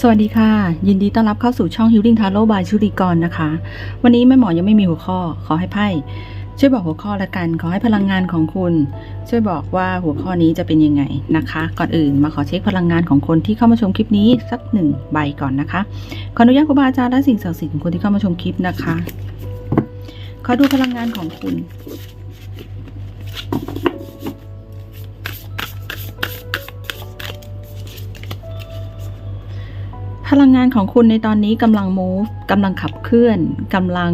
สวัสดีค่ะ ยินดีต้อนรับเข้าสู่ช่อง Healing Tarot by ชุริกรนะคะ วันนี้แม่หมอยังไม่มีหัวข้อ ขอให้ไพ่ช่วยบอกหัวข้อละกัน ขอให้พลังงานของคุณ ช่วยบอกว่าหัวข้อนี้จะเป็นยังไงนะคะ ก่อนอื่นมาขอเช็คพลังงานของคนที่เข้ามาชมคลิปนี้สักหนึ่งใบก่อนนะคะขออนุญาตครูบาอาจารย์และสิ่งศักดิ์สิทธิ์ของคนที่เข้ามาชมคลิปนะคะขอดูพลังงานของคุณ พลังงานของคุณในตอนนี้กำลัง move กำลังขับเคลื่อนกำลัง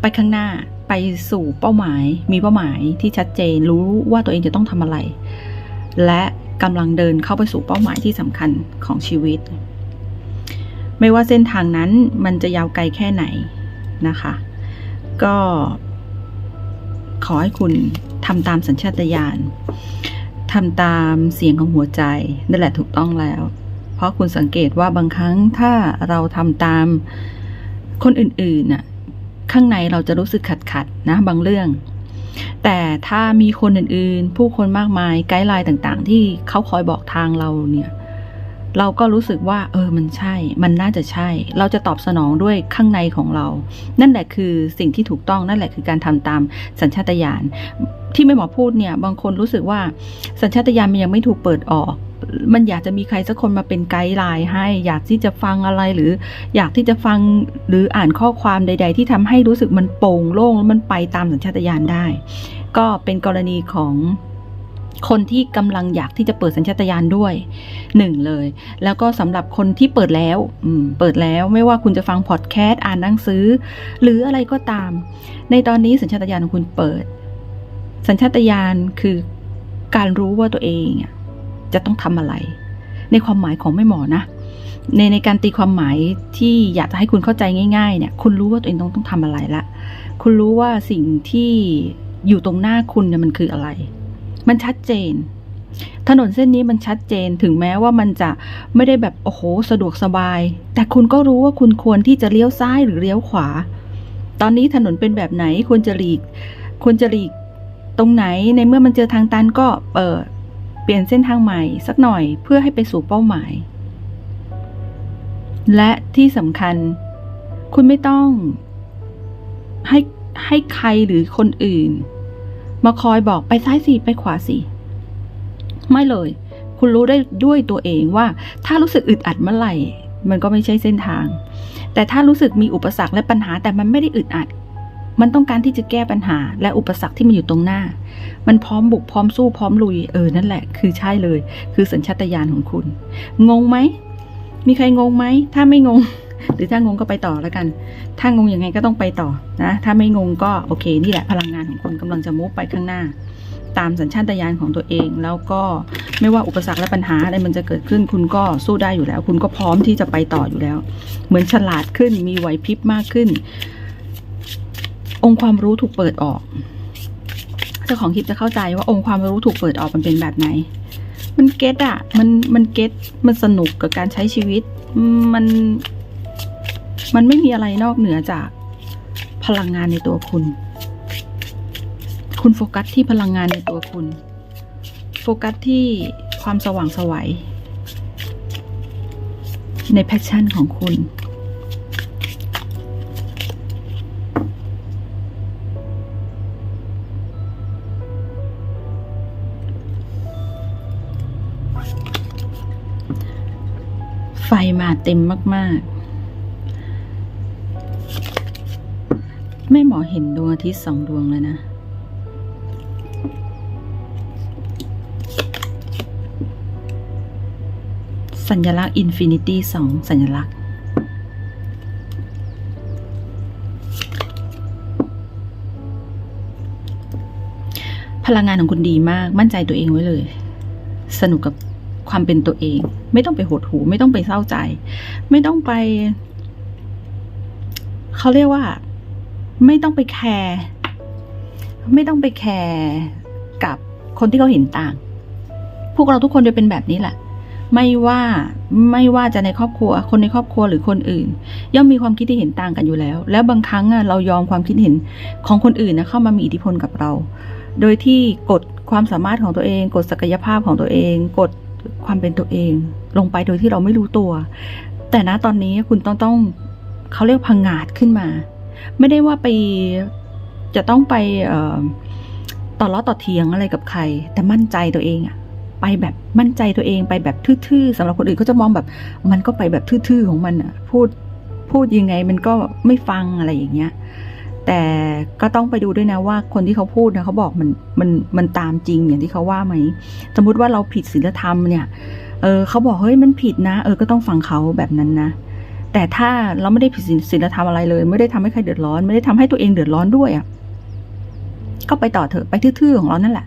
ไปข้างหน้าไปสู่เป้าหมาย มีเป้าหมายที่ชัดเจนรู้ว่าตัวเองจะต้องทำอะไร และกำลังเดินเข้าไปสู่เป้าหมายที่สำคัญของชีวิต ไม่ว่าเส้นทางนั้นมันจะยาวไกลแค่ไหนนะคะ ก็ ขอให้คุณทำตามสัญชาตญาณทำตามเสียงของหัวใจนั่นแหละถูกต้องแล้ว เพราะคุณสังเกตว่าบางครั้งถ้าเราทำตามคนอื่นๆน่ะข้างในเราจะรู้สึกขัดขัดๆนะบางเรื่อง แต่ถ้ามีคนอื่นๆ ผู้คนมากมายไกด์ไลน์ต่างๆ ที่เขาคอยบอกทางเราเนี่ยเราก็รู้สึกว่า เออมันใช่ มันน่าจะใช่ เราจะตอบสนองด้วยข้างในของเรา นั่นแหละคือสิ่งที่ถูกต้องนั่นแหละคือการทำตามสัญชาตญาณที่แม่หมอพูดเนี่ย บางคนรู้สึกว่าสัญชาตญาณมันยังไม่ถูกเปิดออก มันอยากจะมีใครสักคนมาเป็นไกด์ไลน์ให้ อยากที่จะฟังอะไรหรือ อยากที่จะฟังหรืออ่านข้อความใด ๆ ที่ทำให้รู้สึกมันโปร่งโล่งแล้วมันไปตามสัญชาตญาณได้ ก็เป็นกรณีของคนที่กำลังอยากที่จะเปิดสัญชาตญาณด้วยหนึ่งเลย แล้วก็สำหรับคนที่เปิดแล้วอืเปิดแล้วไม่ว่าคุณจะฟังพอดแคสต์อ่านหนังสือ หรืออะไรก็ตาม ในตอนนี้สัญชาตญาณของคุณเปิด สัญชาตญาณคือการรู้ว่าตัวเองอะ จะต้องทำอะไร ในความหมายของไม่หมอนะ ในในการตีความหมายที่อยากจะให้คุณเข้าใจง่าย ๆ เนี่ย คุณรู้ว่าตัวเองต้องต้องทำอะไรละ คุณรู้ว่าสิ่งที่อยู่ตรงหน้าคุณเนี่ยมันคืออะไร มันชัดเจน ถนนเส้นนี้มันชัดเจนถึงแม้ว่ามันจะไม่ได้แบบโอ้โหสะดวกสบาย แต่คุณก็รู้ว่าคุณควรที่จะเลี้ยวซ้ายหรือเลี้ยวขวา ตอนนี้ถนนเป็นแบบไหนควรจะหลีกควรจะหลีกตรงไหนในเมื่อมันเจอทางตันก็เปิด ปลี่ยนเส้นทางใหม่สักหน่อยเพื่อให้ไปสู่เป้าหมาย และที่สำคัญ คุณไม่ต้องให้ให้ใครหรือคนอื่น มาคอยบอกไปซ้ายสิไปขวาสิ ไม่เลย คุณรู้ได้ด้วยตัวเองว่า ถ้ารู้สึกอึดอัดเมื่อไหร่ มันก็ไม่ใช่เส้นทาง แต่ถ้ารู้สึกมีอุปสรรคและปัญหาแต่มันไม่ได้อึดอัด มันต้องการที่จะแก้ปัญหาและอุปสรรคที่มันอยู่ตรงหน้า มันพร้อมบุกพร้อมสู้พร้อมลุยเออนั่นแหละ คือใช่เลย คือสัญชาตญาณของคุณ งงไหม มีใครงงไหม ถ้าไม่งง หรือถ้างงก็ไปต่อแล้วกัน ถ้างงยังไงก็ต้องไปต่อนะ ถ้าไม่งงก็โอเค นี่แหละพลังงานของคุณกำลังจะมุกไปข้างหน้า ตามสัญชาตญาณของตัวเอง แล้วก็ไม่ว่าอุปสรรคและปัญหาอะไรมันจะเกิดขึ้น คุณก็สู้ได้อยู่แล้ว คุณก็พร้อมที่จะไปต่ออยู่แล้ว เหมือนฉลาดขึ้น มีไหวพริบมากขึ้น องค์ความรู้ถูกเปิดออกเจ้าของคลิปจะเข้าใจว่าองค์ความรู้ถูกเปิดออกมันเป็นแบบไหน มันเก็ตอะมันมันเก็ตมันสนุกกับการใช้ชีวิต มัน มันไม่มีอะไรนอกเหนือจากพลังงานในตัวคุณ คุณโฟกัสที่พลังงานในตัวคุณ โฟกัสที่ความสว่างสวัยในแพชชั่นของคุณ มาเต็มมากๆ แม่หมอเห็นดวงอาทิตย์สองดวงเลยนะ สัญลักษณ์อินฟินิตี้สองสัญลักษณ์พลังงานของคุณดีมาก มั่นใจตัวเองไว้เลย สนุกกับ ความเป็นตัวเอง ไม่ต้องไปหดหู ไม่ต้องไปเศร้าใจ ไม่ต้องไป เขาเรียกว่า ไม่ต้องไปแคร์ไม่ต้องไปแคร์กับคนที่เขาเห็นต่าง พวกเราทุกคนจะเป็นแบบนี้แหละ ไม่ว่าไม่ว่าจะในครอบครัว คนในครอบครัวหรือคนอื่น ย่อมมีความคิดที่เห็นต่างกันอยู่แล้ว แล้วบางครั้งเรายอมความคิดเห็นของคนอื่นนะเข้ามามีอิทธิพลกับเรา โดยที่กดความสามารถของตัวเอง กดศักยภาพของตัวเอง กด ความเป็นตัวเอง ลงไปโดยที่เราไม่รู้ตัว แต่ณตอนนี้คุณต้องต้องเขาเรียกพังงาดขึ้นมา ไม่ได้ว่าไปจะต้องไปต่อต่อล้อต่อเถียงอะไรกับใคร แต่มั่นใจตัวเองอะไปแบบมั่นใจตัวเองไปแบบทื่อๆสำหรับคนอื่นเขาจะมองแบบ มันก็ไปแบบทื่อๆของมันอะพูดพูดยังไงมันก็ไม่ฟังอะไรอย่างเงี้ย แต่ก็ต้องไปดูด้วยนะว่าคนที่เขาพูดนะเขาบอกมันมันมันตามจริงอย่างที่เขาว่าไหม สมมติว่าเราผิดศีลธรรมเนี่ย เออเขาบอกเฮ้ยมันผิดนะ เออก็ต้องฟังเขาแบบนั้นนะ แต่ถ้าเราไม่ได้ผิดศีลธรรมอะไรเลย ไม่ได้ทำให้ใครเดือดร้อน ไม่ได้ทำให้ตัวเองเดือดร้อนด้วยอะ่ะก็ไปต่อเถอะไปทื่อๆของเรานั่นแหละ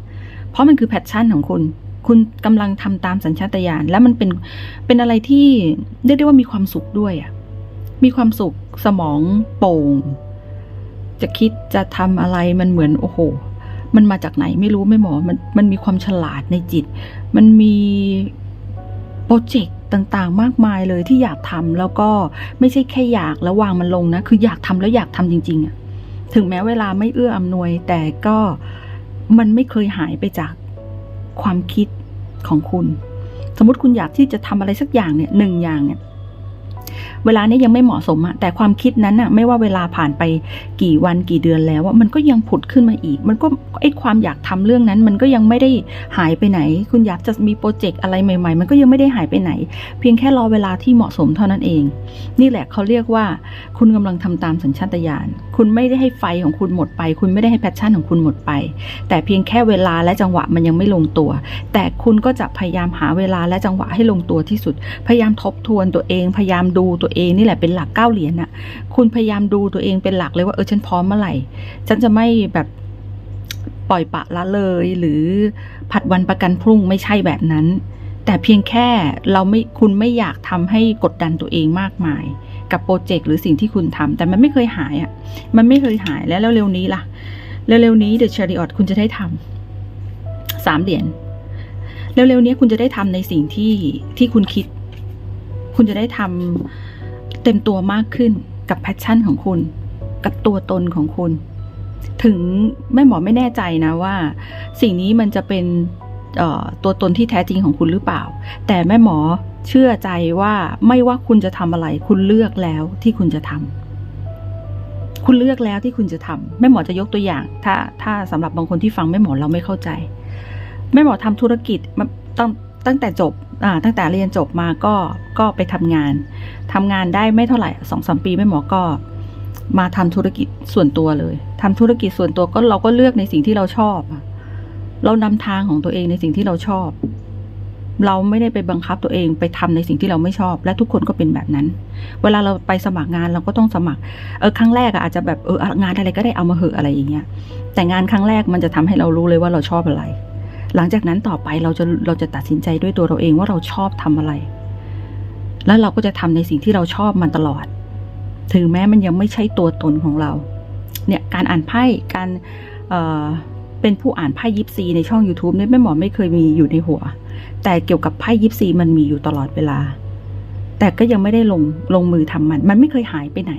เพราะมันคือแพชชั่นของคุณคุณกำลังทำตามสัญชาตญาณและมันเป็นเป็นอะไรที่เรียกได้ว่ามีความสุขด้วยอะ่ะมีความสุขสมองโป่ง จะคิดจะทำอะไรมันเหมือนโอ้โห มันมาจากไหนไม่รู้ไม่หมอมันมันมีความฉลาดในจิต มันมีโปรเจกต์ต่างๆ มากมายเลยที่อยากทำแล้วก็ไม่ใช่แค่อยากแล้ววางมันลงนะ คืออยากทำแล้วอยากทำจริงๆอะถึงแม้เวลาไม่เอื้ออำนวย แต่ก็มันไม่เคยหายไปจากความคิดของคุณ สมมติคุณอยากที่จะทำอะไรสักอย่างเนี่ยหนึ่งอย่างเนี่ย เวลานี้ยังไม่เหมาะสมอะแต่ความคิดนั้นอะไม่ว่าเวลาผ่านไปกี่วันกี่เดือนแล้วว่ามันก็ยังผุดขึ้นมาอีก มันก็ไอความอยากทำเรื่องนั้น มันก็ยังไม่ได้หายไปไหน คุณอยากจะมีโปรเจกต์อะไรใหม่ๆ มันก็ยังไม่ได้หายไปไหน เพียงแค่รอเวลาที่เหมาะสมเท่านั้นเอง นี่แหละเขาเรียกว่า คุณกำลังทำตามสัญชาตญาณคุณไม่ได้ให้ไฟของคุณหมดไป คุณไม่ได้ให้แพชชั่นของคุณหมดไป แต่เพียงแค่เวลาและจังหวะมันยังไม่ลงตัว แต่คุณก็จะพยายามหาเวลาและจังหวะให้ลงตัวที่สุด พยายามทบทวนตัวเอง พยายามดูตัวเองนี่แหละเป็นหลักเก้าเหรียญน่ะคุณพยายามดูตัวเองเป็นหลักเลยว่าเออฉันพร้อมเมื่อไหร่ ฉันจะไม่แบบปล่อยปะละเลย หรือผัดวันประกันพรุ่งไม่ใช่แบบนั้น แต่เพียงแค่เราไม่คุณไม่อยากทำให้กดดันตัวเองมากมาย กับโปรเจกต์หรือสิ่งที่คุณทำแต่มันไม่เคยหายอะมันไม่เคยหายแล้วเร็วๆนี้ล่ะเร็วๆนี้เดอะชาริออตคุณจะได้ทำสามเหรียญเร็วๆนี้คุณจะได้ทำในสิ่งที่ที่คุณคิด คุณจะได้ทำ เต็มตัวมากขึ้นกับแพชชั่นของคุณ กับตัวตนของคุณ ถึงแม่หมอไม่แน่ใจนะว่า สิ่งนี้มันจะเป็นตัวตนที่แท้จริงของคุณหรือเปล่า แต่แม่หมอเชื่อใจว่าไม่ว่าคุณจะทำอะไร คุณเลือกแล้วที่คุณจะทำคุณเลือกแล้วที่คุณจะทำแม่หมอจะยกตัวอย่าง ถ้าถ้าสำหรับบางคนที่ฟังแม่หมอเราไม่เข้าใจ แม่หมอทำธุรกิจมาตั้ง ตั้งแต่จบตั้งแต่เรียนจบมาก็ก็ไปทำงานทำงานได้ไม่เท่าไหร่สองสามปีแม่หมอก็มาทำธุรกิจส่วนตัวเลยทำธุรกิจส่วนตัวก็เราก็เลือกในสิ่งที่เราชอบ เรานำทางของตัวเองในสิ่งที่เราชอบ เราไม่ได้ไปบังคับตัวเองไปทำในสิ่งที่เราไม่ชอบ และทุกคนก็เป็นแบบนั้น เวลาเราไปสมัครงานเราก็ต้องสมัคร เออครั้งแรกอาจจะแบบเอองานอะไรก็ได้เอามาเหอะอะไรอย่างเงี้ย แต่งานครั้งแรกมันจะทำให้เรารู้เลยว่าเราชอบอะไร หลังจากนั้นต่อไปเราจะเราจะตัดสินใจด้วยตัวเราเองว่าเราชอบทำอะไร แล้วเราก็จะทำในสิ่งที่เราชอบมันตลอด ถึงแม้มันยังไม่ใช่ตัวตนของเรา เนี่ยการอ่านไพ่การเอ่อเป็นผู้อ่านไพ่ยิปซีในช่อง YouTube เนี่ยแม่หมอไม่เคยมีอยู่ในหัว แต่เกี่ยวกับไพ่ยิปซีมันมีอยู่ตลอดเวลา แต่ก็ยังไม่ได้ลงลงมือทำมัน มันไม่เคยหายไปไหน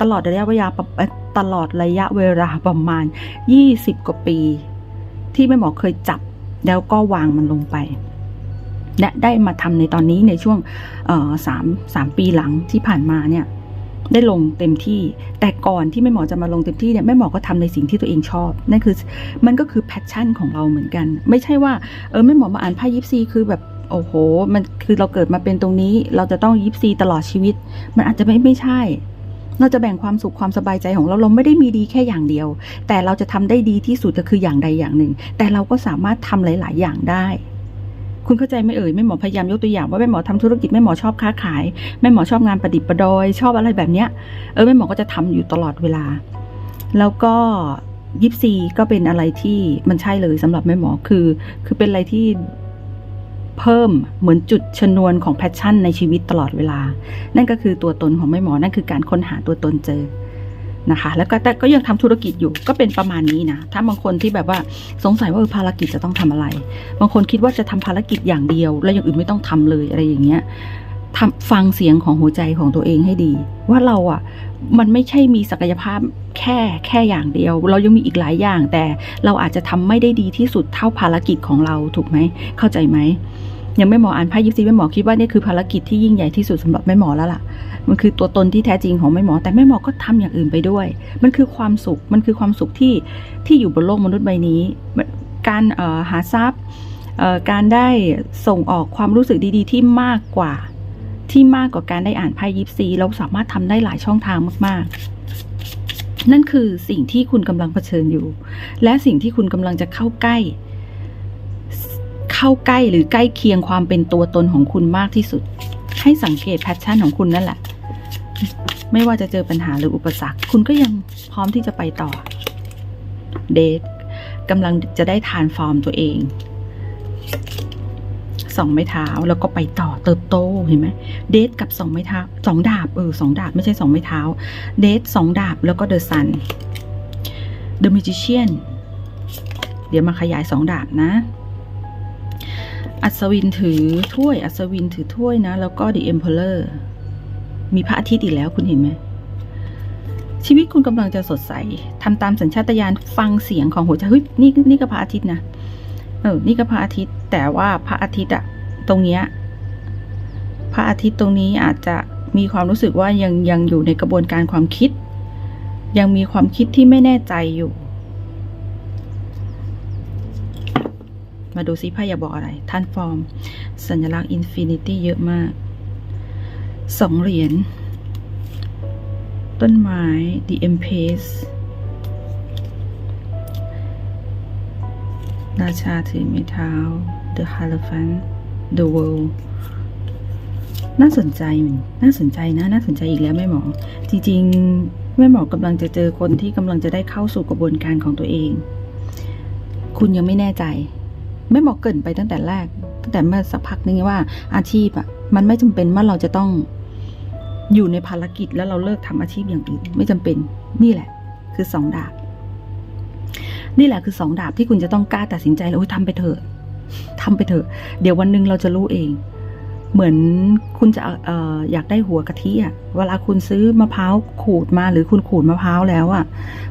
ตลอดระยะเวลาประเอ่อตลอดระยะเวลาประมาณ 20 กว่าปี ที่แม่หมอเคยจับ แล้วก็วางมันลงไป และได้มาทำในตอนนี้ในช่วงสามสามปีหลังที่ผ่านมาเนี่ยได้ลงเต็มที่ แต่ก่อนที่แม่หมอจะมาลงเต็มที่เนี่ยแม่หมอก็ทำในสิ่งที่ตัวเองชอบนั่นคือมันก็คือแพชชั่นของเราเหมือนกัน ไม่ใช่ว่าเออแม่หมอมาอ่านไพ่ยิปซีคือแบบโอ้โห มันคือเราเกิดมาเป็นตรงนี้ เราจะต้องยิปซีตลอดชีวิต มันอาจจะไม่ไม่ใช่ เราจะแบ่งความสุขความสบายใจของเราเราไม่ได้มีดีแค่อย่างเดียว แต่เราจะทำได้ดีที่สุดก็คืออย่างใดอย่างหนึ่ง แต่เราก็สามารถทำหลาย ๆ อย่างได้ คุณเข้าใจไหมเอ่ยแม่หมอพยายามยกตัวอย่างว่าแม่หมอทำธุรกิจแม่หมอชอบค้าขายแม่หมอชอบงานประดิษฐ์ประดอย ชอบอะไรแบบเนี้ยเออแม่หมอก็จะทำอยู่ตลอดเวลา แล้วก็ยิปซีก็เป็นอะไรที่มันใช่เลยสำหรับแม่หมอคือ คือเป็นอะไรที่ เพิ่มเหมือนจุดชนวนของแพชชั่นในชีวิตตลอดเวลา นั่นก็คือตัวตนของแม่หมอ นั่นคือการค้นหาตัวตนเจอนะคะ แล้วก็แต่ก็ยังทำธุรกิจอยู่ ก็เป็นประมาณนี้นะ ถ้าบางคนที่แบบว่าสงสัยว่าภารกิจจะต้องทำอะไร บางคนคิดว่าจะทำภารกิจอย่างเดียว แล้วอย่างอื่นไม่ต้องทำเลยอะไรอย่างเงี้ย ทำฟังเสียงของหัวใจของตัวเองให้ดี ว่าเราอะ มันไม่ใช่มีศักยภาพแค่แค่อย่างเดียว เรายังมีอีกหลายอย่าง แต่เราอาจจะทำไม่ได้ดีที่สุดเท่าภารกิจของเราถูกไหมเข้าใจไหมยังไม่หมออ่านไพ่ยิปซีแม่หมอคิดว่านี่คือภารกิจที่ยิ่งใหญ่ที่สุดสำหรับแม่หมอแล้วล่ะ มันคือตัวตนที่แท้จริงของแม่หมอ แต่แม่หมอก็ทำอย่างอื่นไปด้วย มันคือความสุข มันคือความสุขที่ที่อยู่บนโลกมนุษย์ใบนี้ การหาทรัพย์การได้ส่งออกความรู้สึกดีๆ ที่มากกว่า ที่มากกว่าการได้อ่านไพ่ยิปซีเราสามารถทำได้หลายช่องทางมาก ๆ นั่นคือสิ่งที่คุณกำลังเผชิญอยู่ และสิ่งที่คุณกำลังจะเข้าใกล้ เข้าใกล้หรือใกล้เคียงความเป็นตัวตนของคุณมากที่สุด ให้สังเกตแพชชั่นของคุณนั่นแหละ ไม่ว่าจะเจอปัญหาหรืออุปสรรค คุณก็ยังพร้อมที่จะไปต่อ เดทกำลังจะได้ทานฟอร์มตัวเอง สองไม้เท้าแล้วก็ไปต่อเติบโตเห็นไหมเดทกับสองไม้เท้าสองดาบเออสองดาบไม่ใช่สองไม้เท้าเดทสองดาบแล้วก็เดอะซันเดอะมิจิเชียนเดี๋ยวมาขยายสองดาบนะ อัศวินถือถ้วย อัศวินถือถ้วยนะ แล้วก็ The Emperor มีพระอาทิตย์อีกแล้วคุณเห็นไหมชีวิตคุณกำลังจะสดใสทำตามสัญชาตญาณฟังเสียงของหัวใจเฮ้ยนี่นี่ก็พระอาทิตย์นะ เออ นี่ก็พระอาทิตย์ แต่ว่าพระอาทิตย์อะตรงเนี้ย พระอาทิตย์ตรงนี้อาจจะมีความรู้สึกว่ายังยังอยู่ในกระบวนการความคิด ยังมีความคิดที่ไม่แน่ใจอยู่ มาดูซิไพ่อย่าบอกอะไร ท่านฟอร์ม สัญลักษณ์อินฟินิตี้เยอะมาก สองเหรียญ ต้นไม้ The Empress ราชาถือไม้เท้า The Hierophant The World น่าสนใจมันน่าสนใจนะ น่าสนใจอีกแล้วแม่หมอ จริงๆ แม่หมอกำลังจะเจอคนที่กำลังจะได้เข้าสู่กระบวนการของตัวเอง คุณยังไม่แน่ใจ แม่หมอเกินไปตั้งแต่แรก ตั้งแต่เมื่อสักพักนึงว่า อาชีพอะ่ะมันไม่จำเป็นว่าเราจะต้องอยู่ในภารกิจแล้วเราเลิกทำอาชีพอย่างอื่น ไม่จำเป็น นี่แหละ คือสองดาบ นี่แหละคือสองดาบที่คุณจะต้องกล้าตัดสินใจแล้วโอ้ยทำไปเถอะทำไปเถอะ เดี๋ยววันหนึ่งเราจะรู้เอง เหมือนคุณจะอออยากได้หัวกะทิอะเวลาคุณซื้อมะพร้าวขูดมาหรือคุณขูดมะพร้าวแล้วอะ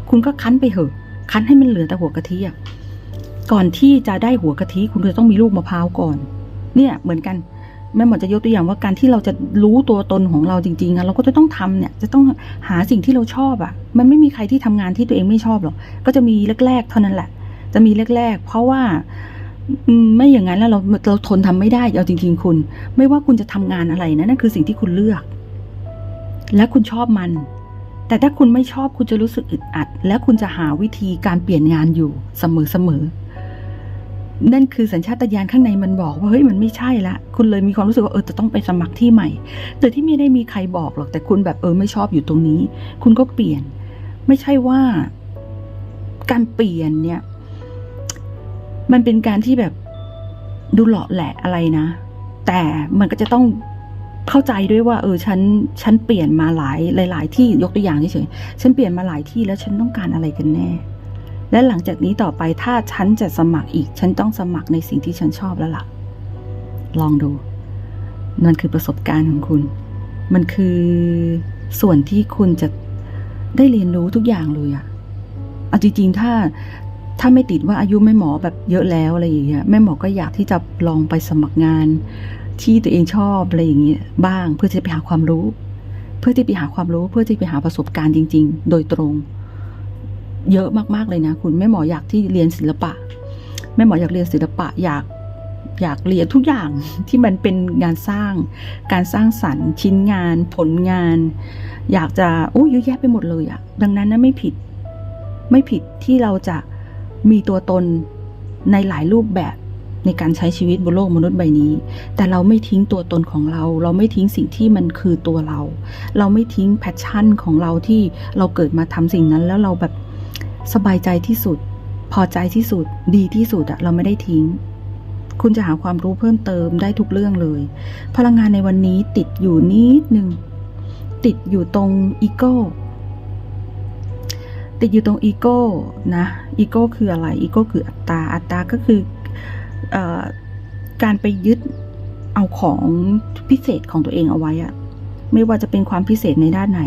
คุณก็คั้นไปเถอะ คั้นให้มันเหลือแต่หัวกะทิอะ ก่อนที่จะได้หัวกะทิคุณจะต้องมีลูกมะพร้าวก่อน เนี่ยเหมือนกัน แม่หมอจะยกตัวอย่างว่าการที่เราจะรู้ตัวตนของเราจริงๆอะเราก็จะต้องทำเนี่ย จะต้องหาสิ่งที่เราชอบอะมันไม่มีใครที่ทำงานที่ตัวเองไม่ชอบหรอกก็จะมีแรกๆ เท่านั้นแหละ จะมีแรก ๆ เพราะว่าไม่อย่างนั้นแล้วเราเราทนทำไม่ได้เอาจริง ๆ คุณ ไม่ว่าคุณจะทำงานอะไรนะนั่นคือสิ่งที่คุณเลือก และคุณชอบมัน แต่ถ้าคุณไม่ชอบคุณจะรู้สึกอึดอัด และคุณจะหาวิธีการเปลี่ยนงานอยู่เสมอๆ นั่นคือสัญชาตญาณข้างในมันบอกว่าเฮ้ยมันไม่ใช่ละ คุณเลยมีความรู้สึกว่าเออจะต้องไปสมัครที่ใหม่ แต่ที่ไม่ได้มีใครบอกหรอกแต่คุณแบบเออไม่ชอบอยู่ตรงนี้ คุณก็เปลี่ยน ไม่ใช่ว่า การเปลี่ยนเนี่ย มันเป็นการที่แบบดูหล่อแหละอะไรนะ แต่มันก็จะต้องเข้าใจด้วยว่า เออฉันฉันเปลี่ยนมาหลายหลาย ๆ ที่ยกตัวอย่างเฉยๆฉันเปลี่ยนมาหลายที่แล้วฉันต้องการอะไรกันแน่ และหลังจากนี้ต่อไปถ้าฉันจะสมัครอีก ฉันต้องสมัครในสิ่งที่ฉันชอบแล้วล่ะ ลองดู นั่นคือประสบการณ์ของคุณ มันคือส่วนที่คุณจะได้เรียนรู้ทุกอย่างเลยอะเอาจริงๆ ถ้าถ้าไม่ติดว่าอายุแม่หมอแบบเยอะแล้วอะไรอย่างเงี้ยแม่หมอก็อยากที่จะลองไปสมัครงาน ที่ตัวเองชอบอะไรอย่างเงี้ยบ้างเพื่อจะไปหาความรู้ เพื่อที่ไปหาความรู้เพื่อที่ไปหาประสบการณ์จริง ๆ โดยตรง เยอะมากๆเลยนะคุณแม่หมออยากที่เรียนศิลปะแม่หมออยากเรียนศิลปะอยากอยากเรียนทุกอย่างที่มันเป็นงานสร้าง การสร้างสรรค์ชิ้นงาน ผลงาน อยากจะโอ้เยอะแยะไปหมดเลยอะดังนั้นนะไม่ผิดไม่ผิดที่เราจะมีตัวตนในหลายรูปแบบในการใช้ชีวิตบนโลกมนุษย์ใบนี้ แต่เราไม่ทิ้งตัวตนของเรา เราไม่ทิ้งสิ่งที่มันคือตัวเรา เราไม่ทิ้งแพชชั่นของเราที่เราเกิดมาทำสิ่งนั้นแล้วเราแบบ สบายใจที่สุด พอใจที่สุด ดีที่สุดอะเราไม่ได้ทิ้ง คุณจะหาความรู้เพิ่มเติมได้ทุกเรื่องเลย พลังงานในวันนี้ติดอยู่นิดนึง ติดอยู่ตรงอีโก้ ติดอยู่ตรงอีโก้นะ อีโก้คืออะไร อีโก้คืออัตตา อัตตาก็คืออการไปยึดเอาของพิเศษของตัวเองเอาไว้อะ ไม่ว่าจะเป็นความพิเศษในด้านไหน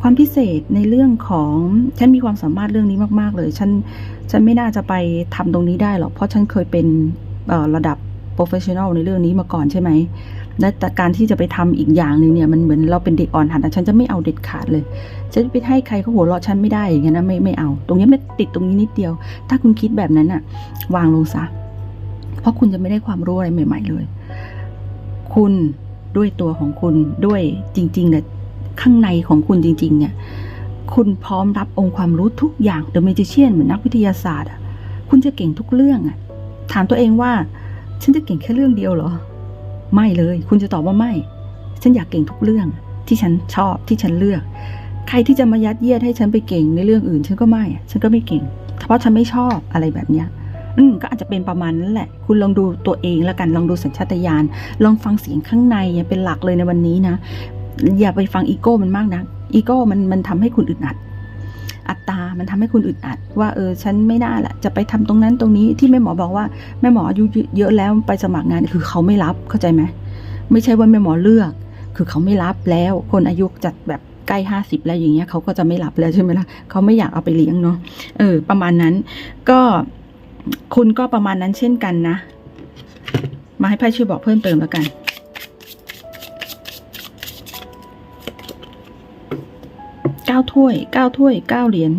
ความพิเศษในเรื่องของฉันมีความสามารถเรื่องนี้มาก ๆ เลย ฉันฉันไม่น่าจะไปทำตรงนี้ได้หรอกเพราะฉันเคยเป็นระดับโป professional ในเรื่องนี้มาก่อนใช่ไหมและแต่การที่จะไปทำอีกอย่างหนึ่งเนี่ยมันเหมือนเราเป็นเด็กอ่อนหัดฉันจะไม่เอาเด็ดขาดเลยฉันจะไปให้ใครเขาหัวเราะฉันไม่ได้อย่างเงี้ยนะไม่ไม่เอา ตรงนี้ไม่ติดตรงนี้นิดเดียว ถ้าคุณคิดแบบนั้นอะวางลงซะเพราะคุณจะไม่ได้ความรู้อะไรใหม่ ๆ เลย คุณ ด้วยตัวของคุณด้วยจริงๆเนี่ยข้างในของคุณจริง ๆ เนี่ย คุณพร้อมรับองค์ความรู้ทุกอย่าง The Magician เหมือนนักวิทยาศาสตร์อะคุณจะเก่งทุกเรื่องอะถามตัวเองว่า ฉันจะเก่งแค่เรื่องเดียวเหรอ ไม่เลย คุณจะตอบว่าไม่ ฉันอยากเก่งทุกเรื่อง ที่ฉันชอบที่ฉันเลือก ใครที่จะมายัดเยียดให้ฉันไปเก่งในเรื่องอื่น ฉันก็ไม่ ฉันก็ไม่เก่งเพราะฉันไม่ชอบอะไรแบบเนี้ย อืมก็อาจจะเป็นประมาณนั้นแหละ คุณลองดูตัวเองแล้วกันลองดูสัญชาตญาณลองฟังเสียงข้างในเป็นหลักเลยในวันนี้นะ อย่าไปฟังอีโก้มันมากนะอีโก้มันมันทำให้คุณอึดอัด อัตตา มันทำให้คุณอึดอัด ว่าเออฉันไม่น่าละจะไปทำตรงนั้นตรงนี้ที่แม่หมอบอกว่าแม่หมออายุเยอะแล้วไปสมัครงานคือเขาไม่รับเข้าใจไหมไม่ใช่ว่าแม่หมอเลือก คือเขาไม่รับแล้ว คนอายุจัดแบบใกล้ห้าสิบแล้วอย่างเงี้ยเขาก็จะไม่รับแล้วใช่ไหมล่ะเขาไม่อยากเอาไปเลี้ยงเนาะเออ ประมาณนั้นก็ คุณก็ประมาณนั้นเช่นกันนะ มาให้ไพ่ช่วยบอกเพิ่มเติมแล้วกัน เก้าถ้วยเก้าถ้วยเก้าเหรียญ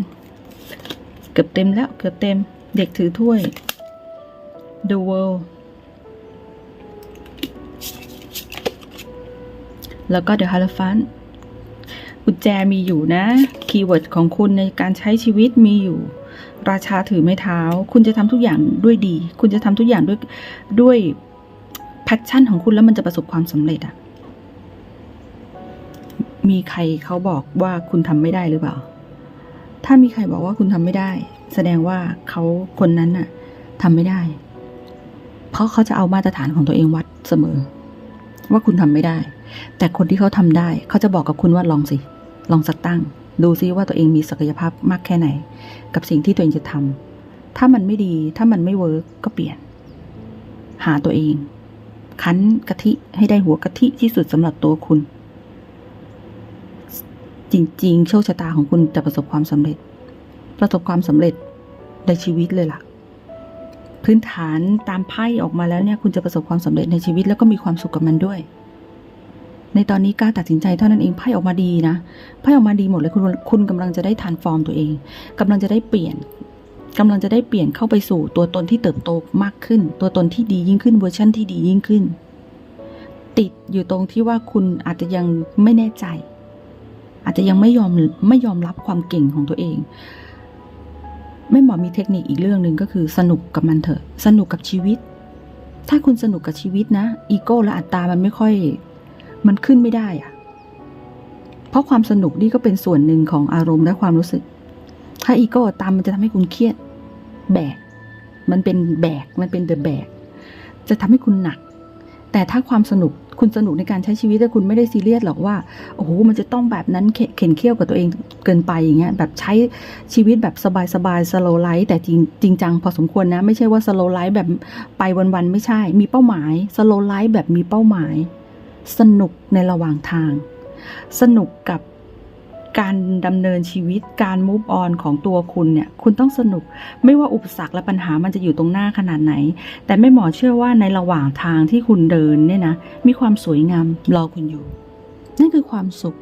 เกือบเต็มแล้วเกือบเต็ม เด็กถือถ้วย The World แล้วก็ The Hierophant กุญแจมีอยู่นะ คีย์เวิร์ดของคุณในการใช้ชีวิตมีอยู่ ราชาถือไม้เท้า คุณจะทำทุกอย่างด้วยดี คุณจะทำทุกอย่างด้วยด้วยแพชชั่นของคุณแล้วมันจะประสบความสำเร็จอะมีใครเขาบอกว่าคุณทำไม่ได้หรือเปล่า ถ้ามีใครบอกว่าคุณทำไม่ได้ แสดงว่าเขาคนนั้นน่ะทำไม่ได้ เพราะเขาจะเอามาตรฐานของตัวเองวัดเสมอ ว่าคุณทำไม่ได้ แต่คนที่เขาทำได้ เขาจะบอกกับคุณว่าลองสิ ลองสักตั้ง ดูซิว่าตัวเองมีศักยภาพมากแค่ไหน กับสิ่งที่ตัวเองจะทำถ้ามันไม่ดีถ้ามันไม่เวิร์กก็เปลี่ยน หาตัวเอง คั้นกะทิให้ได้หัวกะทิที่สุดสำหรับตัวคุณ จริงๆ โชคชะตาของคุณจะประสบความสำเร็จ ประสบความสำเร็จในชีวิตเลยล่ะ พื้นฐานตามไพ่ออกมาแล้วเนี่ย คุณจะประสบความสำเร็จในชีวิตแล้วก็มีความสุขกับมันด้วย ในตอนนี้กล้าตัดสินใจเท่านั้นเองไพ่ออกมาดีนะไพ่ออกมาดีหมดเลยคุณคุณกำลังจะได้ทานฟอร์มตัวเองกำลังจะได้เปลี่ยนกำลังจะได้เปลี่ยนเข้าไปสู่ตัวตนที่เติบโตมากขึ้น ตัวตนที่ดียิ่งขึ้นเวอร์ชั่นที่ดียิ่งขึ้น ติดอยู่ตรงที่ว่าคุณอาจจะยังไม่แน่ใจ อาจจะยังไม่ยอมไม่ยอมรับความเก่งของตัวเองแม่หมอมีเทคนิคอีกเรื่องหนึ่งก็คือสนุกกับมันเถอะ สนุกกับชีวิต ถ้าคุณสนุกกับชีวิตนะ อีโก้และอัตตามันไม่ค่อย มันขึ้นไม่ได้อะเพราะความสนุกนี่ก็เป็นส่วนหนึ่งของอารมณ์และความรู้สึก ถ้าอีโก้ตามมันจะทำให้คุณเครียด แบก มันเป็นแบก มันเป็นเดอะแบก จะทำให้คุณหนัก แต่ถ้าความสนุกคุณสนุกในการใช้ชีวิตแต่คุณไม่ได้ซีเรียสหรอกว่าโอ้โหมันจะต้องแบบนั้นเข็นเคี่ยวกับตัวเองเกินไปอย่างเงี้ยแบบใช้ชีวิตแบบสบายๆสโลไลท์แต่จริงจริงจังพอสมควรนะ ไม่ใช่ว่าสโลไลท์แบบไปวันๆไม่ใช่ มีเป้าหมายสโลไลท์แบบมีเป้าหมาย สนุกในระหว่างทาง สนุกกับการดำเนินชีวิตการมูฟออนของตัวคุณเนี่ย คุณต้องสนุกไม่ว่าอุปสรรคและปัญหามันจะอยู่ตรงหน้าขนาดไหน แต่แม่หมอเชื่อว่าในระหว่างทางที่คุณเดินเนี่ยนะ มีความสวยงามรอคุณอยู่ นั่นคือความสุข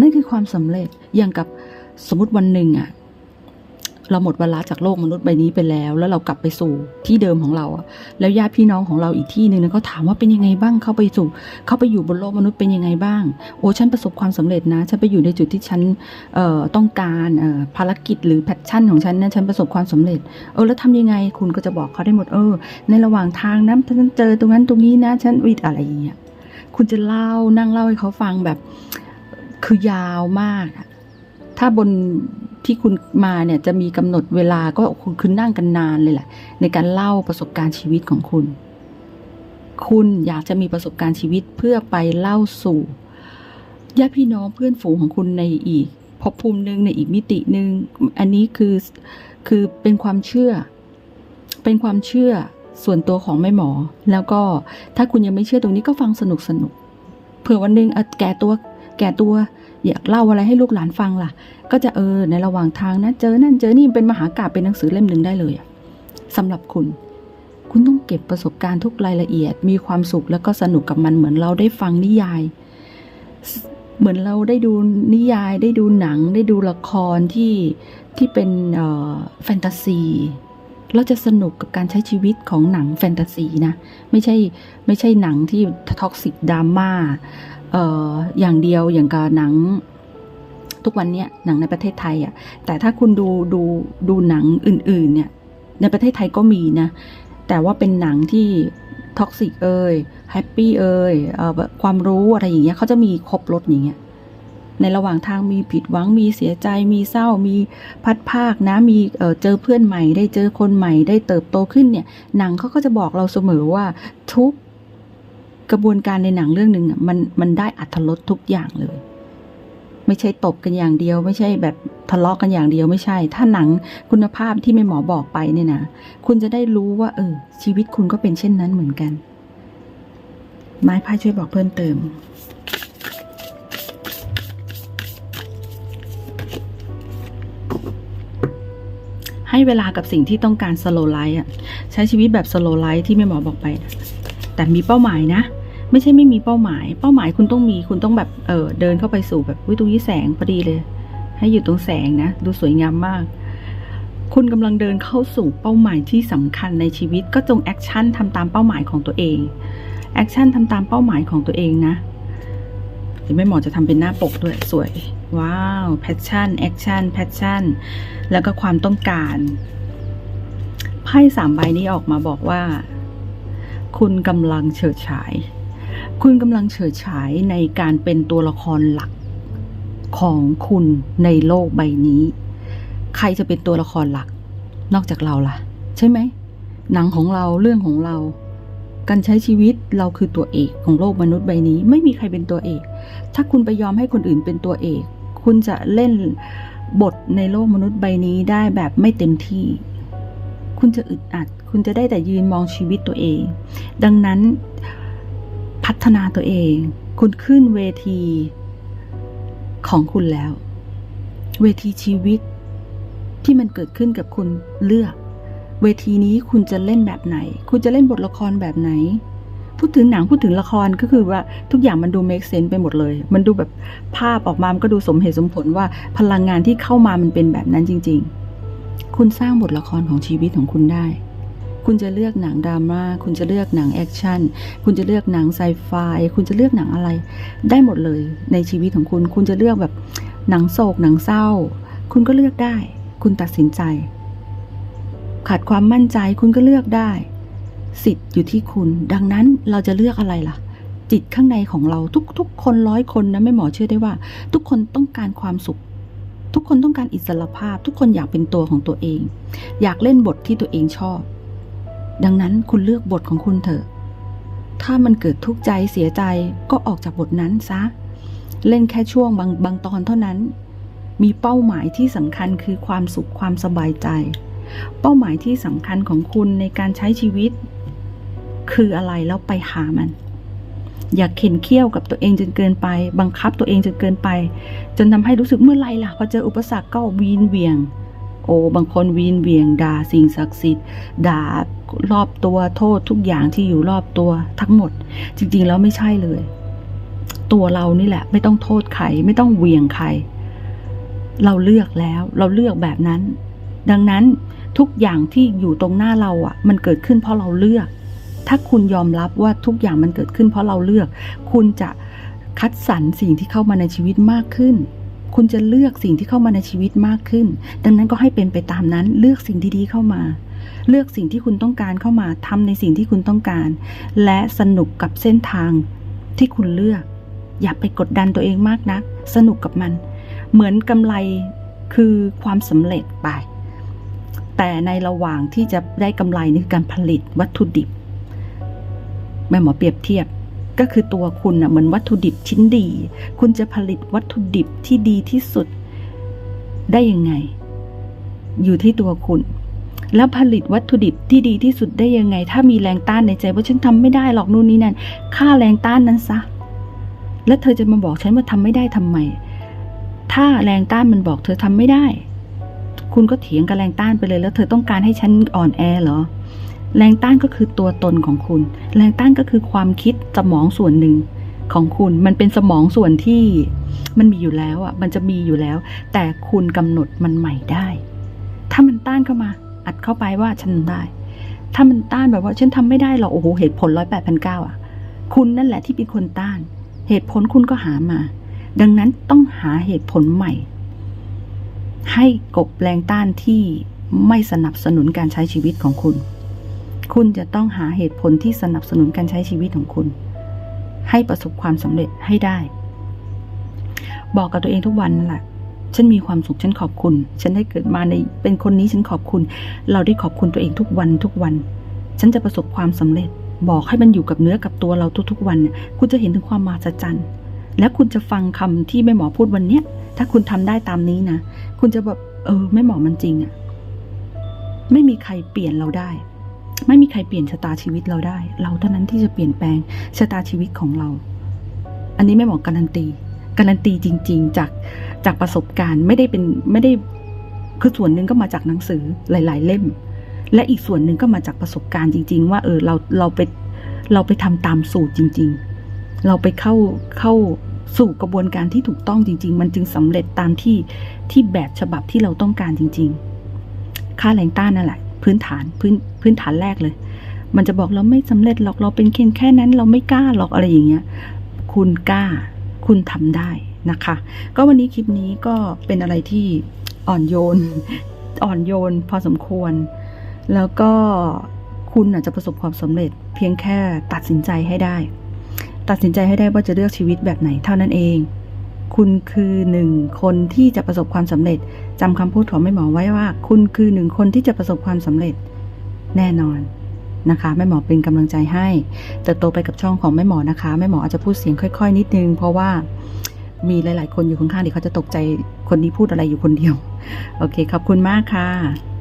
นั่นคือความสำเร็จอย่างกับสมมติวันหนึ่งอะ เราหมดเวลาจากโลกมนุษย์ใบนี้ไปแล้ว แล้วเรากลับไปสู่ที่เดิมของเราอะแล้วญาติพี่น้องของเราอีกที่หนึ่งเนี่ยเขาถามว่าเป็นยังไงบ้างเข้าไปสู่เข้าไปอยู่บนโลกมนุษย์เป็นยังไงบ้าง โอ้ฉันประสบความสำเร็จนะฉันไปอยู่ในจุดที่ฉันเอ่อต้องการเอ่อภารกิจหรือแพชชั่นของฉันนะฉันประสบความสำเร็จเออแล้วทำยังไงคุณก็จะบอกเขาได้หมดเออ ในระหว่างทางนะฉันเจอตรงนั้นตรงนี้นะฉันวิดอะไรอย่างเงี้ยคุณจะเล่านั่งเล่าให้เขาฟังแบบคือยาวมาก ถ้าบน ที่คุณมาเนี่ยจะมีกำหนดเวลาก็คุณคือนั่งกันนานเลยแหละ ในการเล่าประสบการณ์ชีวิตของคุณ คุณอยากจะมีประสบการณ์ชีวิตเพื่อไปเล่าสู่ญาติพี่น้องเพื่อนฝูงของคุณในอีกภพภูมิหนึ่งในอีกมิติหนึ่งอันนี้คือคือเป็นความเชื่อ เป็นความเชื่อส่วนตัวของแม่หมอ แล้วก็ถ้าคุณยังไม่เชื่อตรงนี้ก็ฟังสนุกสนุกเผื่อวันหนึ่งเออแก่ตัวแก่ตัว อยากเล่าอะไรให้ลูกหลานฟังล่ะ ก็จะเออในระหว่างทางนะเจอนั่นเจอนี่เป็นมหากาพเป็นหนังสือเล่มหนึ่งได้เลยอะสำหรับคุณ คุณต้องเก็บประสบการณ์ทุกรายละเอียด มีความสุขแล้วก็สนุกกับมันเหมือนเราได้ฟังนิยาย เหมือนเราได้ดูนิยายได้ดูหนัง ได้ดูละครที่ที่เป็นแฟนตาซีเราจะสนุกกับการใช้ชีวิตของหนังแฟนตาซีนะ ไม่ใช่ไม่ใช่หนังที่ท็อกซิกดราม่า เอ่ออย่างเดียวอย่างกับหนัง ทุกวันเนี้ยหนังในประเทศไทยอะ่ะ แต่ถ้าคุณดูดูดูหนังอื่น ๆ เนี่ย ในประเทศไทยก็มีนะ แต่ว่าเป็นหนังที่ท็อกซิกเอ่ยแฮปปี้เอ่ยอความรู้อะไรอย่างเงี้ยเขาจะมีครบรถอย่างเงี้ยในระหว่างทางมีผิดหวังมีเสียใจมีเศร้ามีพัดภาคนะมีเจอเพื่อนใหม่ ได้เจอคนใหม่ได้เติบโตขึ้นเนี่ย หนังเขาก็จะบอกเราเสมอว่าทุก กระบวนการในหนังเรื่องหนึ่งมันมันได้อัธรสทุกอย่างเลย ไม่ใช่ตบกันอย่างเดียว ไม่ใช่แบบทะเลาะกันอย่างเดียวไม่ใช่ ถ้าหนังคุณภาพที่แม่หมอบอกไปเนี่ยนะคุณจะได้รู้ว่า เออ ชีวิตคุณก็เป็นเช่นนั้นเหมือนกัน ไม้พายช่วยบอกเพิ่มเติมให้เวลากับสิ่งที่ต้องการ slow life อะ ใช้ชีวิตแบบ slow life ที่แม่หมอบอกไป แต่มีเป้าหมายนะ ไม่ใช่ไม่มีเป้าหมาย เป้าหมายคุณต้องมีคุณต้องแบบเออเดินเข้าไปสู่แบบวิตรงนี้แสงพอดีเลย ให้อยู่ตรงแสงนะ ดูสวยงามมาก คุณกำลังเดินเข้าสู่เป้าหมายที่สำคัญในชีวิตก็จงแอคชั่นทำตามเป้าหมายของตัวเองแอคชั่นทำตามเป้าหมายของตัวเองนะเดี๋ยวแม่หมอจะทำเป็นหน้าปกด้วยสวย ว้าวแพชชั่นแอคชั่นแพชชั่นแล้วก็ความต้องการไพ่สามใบนี้ออกมาบอกว่า คุณกำลังเฉิดฉาย คุณกำลังเฉิดฉายในการเป็นตัวละครหลักของคุณในโลกใบนี้ ใครจะเป็นตัวละครหลัก นอกจากเราล่ะ ใช่ไหม หนังของเราเรื่องของเรา การใช้ชีวิตเราคือตัวเอกของโลกมนุษย์ใบนี้ ไม่มีใครเป็นตัวเอก ถ้าคุณไปยอมให้คนอื่นเป็นตัวเอก คุณจะเล่นบทในโลกมนุษย์ใบนี้ได้แบบไม่เต็มที่ คุณจะอึดอัด คุณจะได้แต่ยืนมองชีวิตตัวเอง ดังนั้น พัฒนาตัวเอง คุณขึ้นเวทีของคุณแล้ว เวทีชีวิตที่มันเกิดขึ้นกับคุณเลือก เวทีนี้คุณจะเล่นแบบไหน คุณจะเล่นบทละครแบบไหน พูดถึงหนังพูดถึงละครก็คือว่าทุกอย่างมันดู make sense ไปหมดเลย มันดูแบบภาพออกมามันก็ดูสมเหตุสมผลว่าพลังงานที่เข้ามามันเป็นแบบนั้นจริง ๆ คุณสร้างบทละครของชีวิตของคุณได้ คุณจะเลือกหนังดราม่าคุณจะเลือกหนังแอคชั่นคุณจะเลือกหนังไซไฟคุณจะเลือกหนังอะไร ได้หมดเลยในชีวิตของคุณ คุณจะเลือกแบบหนังโศกหนังเศร้า คุณก็เลือกได้ คุณตัดสินใจ ขาดความมั่นใจคุณก็เลือกได้ สิทธิ์อยู่ที่คุณ ดังนั้นเราจะเลือกอะไรล่ะจิตข้างในของเราทุกๆ คนร้อยคนนะไม่หมอเชื่อได้ว่า ทุกคนต้องการความสุข ทุกคนต้องการอิสรภาพ ทุกคนอยากเป็นตัวของตัวเอง อยากเล่นบทที่ตัวเองชอบ ดังนั้นคุณเลือกบทของคุณเถอะ ถ้ามันเกิดทุกข์ใจเสียใจก็ออกจากบทนั้นซะ เล่นแค่ช่วงบางบางตอนเท่านั้น มีเป้าหมายที่สำคัญคือความสุขความสบายใจ เป้าหมายที่สำคัญของคุณในการใช้ชีวิต คืออะไรแล้วไปหามัน อย่าเข็นเคี้ยวกับตัวเองจนเกินไป บังคับตัวเองจนเกินไป จนทำให้รู้สึกเมื่อไหรล่ะพอเจออุปสรรคก็วีนเวียง โอ้บางคนวีนเวียงด่าสิ่งศักดิ์สิทธิ์ด่ารอบตัวโทษทุกอย่างที่อยู่รอบตัวทั้งหมด จริง ๆ แล้วไม่ใช่เลย ตัวเรานี่แหละ ไม่ต้องโทษใครไม่ต้องเวียงใคร เราเลือกแล้วเราเลือกแบบนั้น ดังนั้นทุกอย่างที่อยู่ตรงหน้าเราอะ มันเกิดขึ้นเพราะเราเลือก ถ้าคุณยอมรับว่าทุกอย่างมันเกิดขึ้นเพราะเราเลือก คุณจะคัดสรรสิ่งที่เข้ามาในชีวิตมากขึ้น คุณจะเลือกสิ่งที่เข้ามาในชีวิตมากขึ้น ดังนั้นก็ให้เป็นไปตามนั้น เลือกสิ่งที่ดีเข้ามา เลือกสิ่งที่คุณต้องการเข้ามาทำในสิ่งที่คุณต้องการ และสนุกกับเส้นทางที่คุณเลือก อย่าไปกดดันตัวเองมากนัก สนุกกับมัน เหมือนกำไรคือความสำเร็จไป แต่ในระหว่างที่จะได้กำไรนี่คือการผลิตวัตถุดิบแม่หมอเปรียบเทียบ ก็คือตัวคุณนะเหมือนวัตถุดิบชิ้นดี คุณจะผลิตวัตถุดิบที่ดีที่สุดได้ยังไง อยู่ที่ตัวคุณ แล้วผลิตวัตถุดิบที่ดีที่สุดได้ยังไง ถ้ามีแรงต้านในใจว่าฉันทำไม่ได้หรอกนู่นนี่นั่นค่าแรงต้านนั้นซะแล้วเธอจะมาบอกฉันว่าทำไม่ได้ทำไม ถ้าแรงต้านมันบอกเธอทำไม่ได้ คุณก็เถียงกับแรงต้านไปเลย แล้วเธอต้องการให้ฉันอ่อนแอเหรอ แรงต้านก็คือตัวตนของคุณ แรงต้านก็คือความคิดสมองส่วนหนึ่งของคุณมันเป็นสมองส่วนที่มันมีอยู่แล้วอะ มันจะมีอยู่แล้ว แต่คุณกำหนดมันใหม่ได้ ถ้ามันต้านเข้ามา อัดเข้าไปว่าฉันทำได้ ถ้ามันต้านแบบว่าฉันทำไม่ได้หรอกโอ้โหเหตุผลร้อยแปดพันเก้าอะ คุณนั่นแหละที่เป็นคนต้าน เหตุผลคุณก็หามา ดังนั้นต้องหาเหตุผลใหม่ ให้กบแรงต้านที่ไม่สนับสนุนการใช้ชีวิตของคุณ คุณจะต้องหาเหตุผลที่สนับสนุนการใช้ชีวิตของคุณ ให้ประสบความสำเร็จให้ได้ บอกกับตัวเองทุกวันนั่นแหละฉันมีความสุขฉันขอบคุณ ฉันได้เกิดมาในเป็นคนนี้ฉันขอบคุณ เราได้ขอบคุณตัวเองทุกวันทุกวัน ฉันจะประสบความสำเร็จ บอกให้มันอยู่กับเนื้อกับตัวเราทุกๆ วันเนี่ยคุณจะเห็นถึงความมหัศจรรย์และคุณจะฟังคำที่แม่หมอพูดวันเนี้ย ถ้าคุณทำได้ตามนี้นะ คุณจะแบบเออแม่หมอมันจริงอะไม่มีใครเปลี่ยนเราได้ ไม่มีใครเปลี่ยนชะตาชีวิตเราได้ เราเท่านั้นที่จะเปลี่ยนแปลงชะตาชีวิตของเรา อันนี้แม่หมอการันตี การันตีจริง ๆ จากจากประสบการณ์ไม่ได้เป็นไม่ได้คือส่วนหนึ่งก็มาจากหนังสือหลาย ๆ เล่ม และอีกส่วนหนึ่งก็มาจากประสบการณ์จริง ๆ ว่าเออเราเราไปเราไปทำตามสูตรจริง ๆ เราไปเข้าเข้าสู่กระบวนการที่ถูกต้องจริง ๆ มันจึงสำเร็จตามที่ที่แบบฉบับที่เราต้องการจริง ๆ ค่าแรงต้านนั่นแหละ พื้นฐานพื้นพื้นฐานแรกเลย มันจะบอกเราไม่สำเร็จหรอกเราเป็นแค่แค่นั้นเราไม่กล้าหรอกอะไรอย่างเงี้ย คุณกล้า คุณทำได้นะคะ ก็วันนี้คลิปนี้ก็เป็นอะไรที่อ่อนโยน อ่อนโยนพอสมควร แล้วก็คุณอาจจะประสบความสำเร็จ เพียงแค่ตัดสินใจให้ได้ ตัดสินใจให้ได้ว่าจะเลือกชีวิตแบบไหนเท่านั้นเอง คุณคือหนึ่งคนที่จะประสบความสำเร็จจำคำพูดของแม่หมอไว้ว่า คุณคือหนึ่งคนที่จะประสบความสำเร็จแน่นอนนะคะแม่หมอเป็นกำลังใจให้เติบโตไปกับช่องของแม่หมอนะคะแม่หมออาจจะพูดเสียงค่อย ๆ นิดนึง เพราะว่ามีหลาย ๆ คนอยู่ข้างๆเดี๋ยวเขาจะตกใจคนนี้พูดอะไรอยู่คนเดียว โอเคขอบคุณมากค่ะ